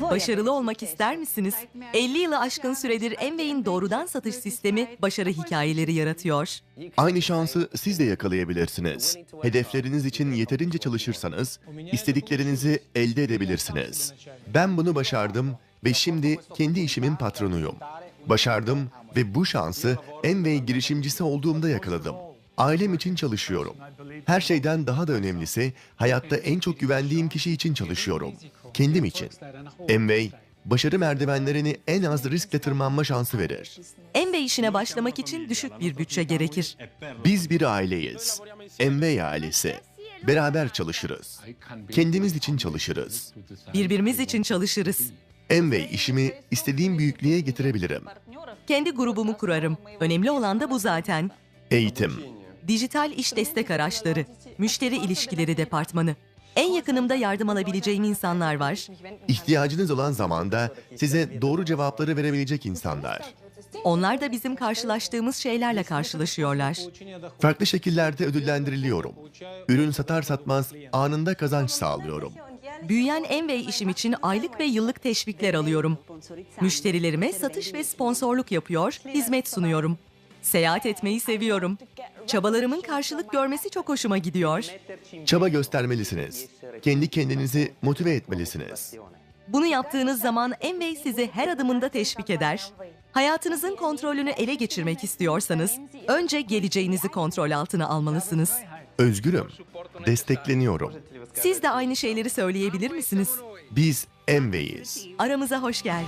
Başarılı olmak ister misiniz? 50 yılı aşkın süredir Envey'in doğrudan satış sistemi başarı hikayeleri yaratıyor. Aynı şansı siz de yakalayabilirsiniz. Hedefleriniz için yeterince çalışırsanız istediklerinizi elde edebilirsiniz. Ben bunu başardım ve şimdi kendi işimin patronuyum. Başardım ve bu şansı Envey girişimcisi olduğumda yakaladım. Ailem için çalışıyorum. Her şeyden daha da önemlisi hayatta en çok güvendiğim kişi için çalışıyorum. Kendim için. Envey, başarı merdivenlerini en az riskle tırmanma şansı verir. Envey işine başlamak için düşük bir bütçe gerekir. Biz bir aileyiz. Envey ailesi. Beraber çalışırız. Kendimiz için çalışırız. Birbirimiz için çalışırız. Envey işimi istediğim büyüklüğe getirebilirim. Kendi grubumu kurarım. Önemli olan da bu zaten. Eğitim. Dijital iş destek araçları, müşteri ilişkileri departmanı. En yakınımda yardım alabileceğim insanlar var. İhtiyacınız olan zamanda size doğru cevapları verebilecek insanlar. Onlar da bizim karşılaştığımız şeylerle karşılaşıyorlar. Farklı şekillerde ödüllendiriliyorum. Ürün satar satmaz anında kazanç sağlıyorum. Büyüyen Envey işim için aylık ve yıllık teşvikler alıyorum. Müşterilerime satış ve sponsorluk yapıyor, hizmet sunuyorum. Seyahat etmeyi seviyorum. Çabalarımın karşılık görmesi çok hoşuma gidiyor. Çaba göstermelisiniz. Kendi kendinizi motive etmelisiniz. Bunu yaptığınız zaman Envey sizi her adımında teşvik eder. Hayatınızın kontrolünü ele geçirmek istiyorsanız önce geleceğinizi kontrol altına almalısınız. Özgürüm. Destekleniyorum. Siz de aynı şeyleri söyleyebilir misiniz? Biz Envey'iz. Aramıza hoş geldin.